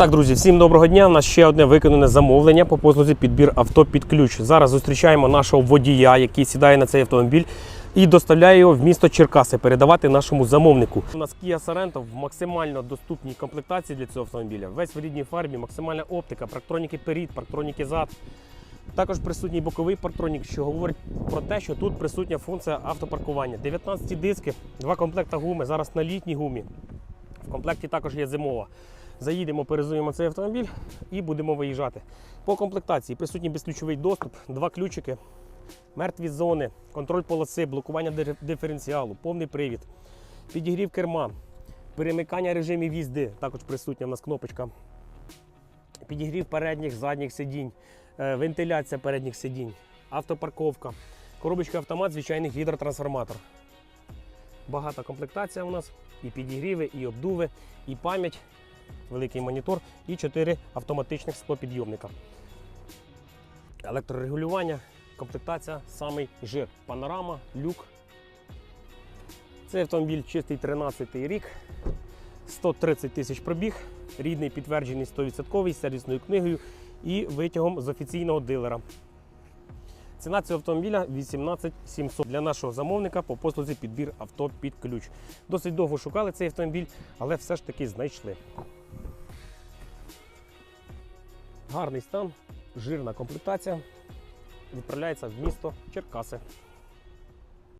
Так, друзі, всім доброго дня. У нас ще одне виконане замовлення по послузі підбір авто під ключ. Зараз зустрічаємо нашого водія, який сідає на цей автомобіль і доставляє його в місто Черкаси передавати нашому замовнику. У нас Kia Sorento в максимально доступній комплектації для цього автомобіля. Весь в рідній фарбі, максимальна оптика, парктроніки перед, парктроніки зад. Також присутній боковий парктронік, що говорить про те, що тут присутня функція автопаркування. 19 диски, два комплекта гуми. Зараз на літній гумі. В комплекті також є зимова. Заїдемо, перезуємо цей автомобіль і будемо виїжджати. По комплектації присутній безключовий доступ, два ключики, мертві зони, контроль полоси, блокування диференціалу, повний привід, підігрів керма, перемикання режимів їзди, також присутня в нас кнопочка. Підігрів передніх, задніх сидінь, е, вентиляція передніх сидінь, автопарковка, коробочка автомат, звичайний гідротрансформатор. Багата комплектація у нас, і підігріви, і обдуви, і пам'ять, великий монітор і 4 автоматичних склопідйомника. Електрорегулювання, комплектація, самий жир. Панорама, люк. Цей автомобіль чистий 13 рік, 130 тисяч пробіг, рідний підтверджений 100% з сервісною книгою і витягом з офіційного дилера. Ціна цього автомобіля 18 700 для нашого замовника по послузі підбір авто під ключ. Досить довго шукали цей автомобіль, але все ж таки знайшли. Гарний стан, жирна комплектація. Відправляється в місто Черкаси.